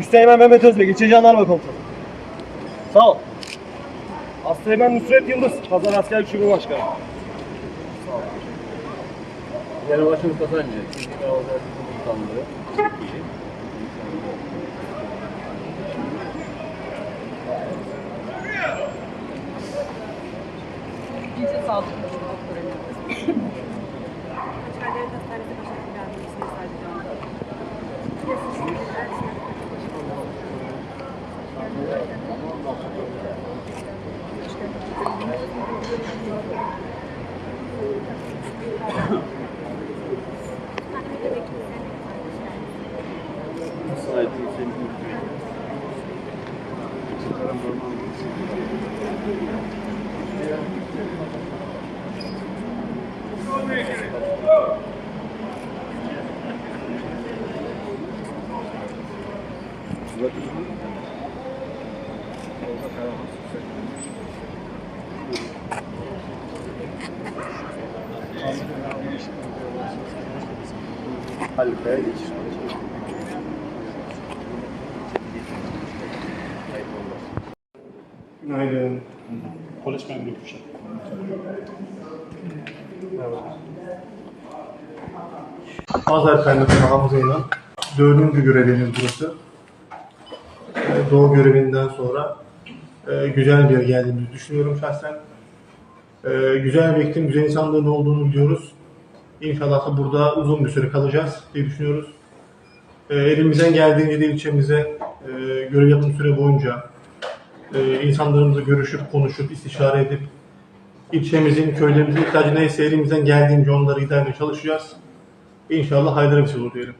Üsteğmen Mehmet Özbek, İlçe Jandarma Komutanı. Sağ ol. Asteğmen Nusret Yıldız, Pazar Askerlik Şube Başkanı. Yenebaşı Kazancı, ikinci Kavalar Komutanlığı. Çok iyi. Cinsel sağlık doktoruyum. Hastaneler hastanede başarılı yardımcısıyım sadece anda. Sahip senin Halkaya geçiş. Günaydın. Polis memuru Kuşat. Pazar Kaymakam Hamza'yla dördüncü görevimiz burası. Ee, Doğu görevinden sonra e, güzel bir yer geldiğimizi düşünüyorum şahsen. Ee, Güzel bir iklim, güzel insanların olduğunu biliyoruz. İnşallah da burada uzun bir süre kalacağız diye düşünüyoruz. Ee, Elimizden geldiğince de ilçemize e, görev yapım süre boyunca e, insanlarımızla görüşüp, konuşup, istişare edip ilçemizin, köylerimizin ihtiyacı neyse elimizden geldiğince onları gidermeye çalışacağız. İnşallah hayırlı bir şey olur diyelim.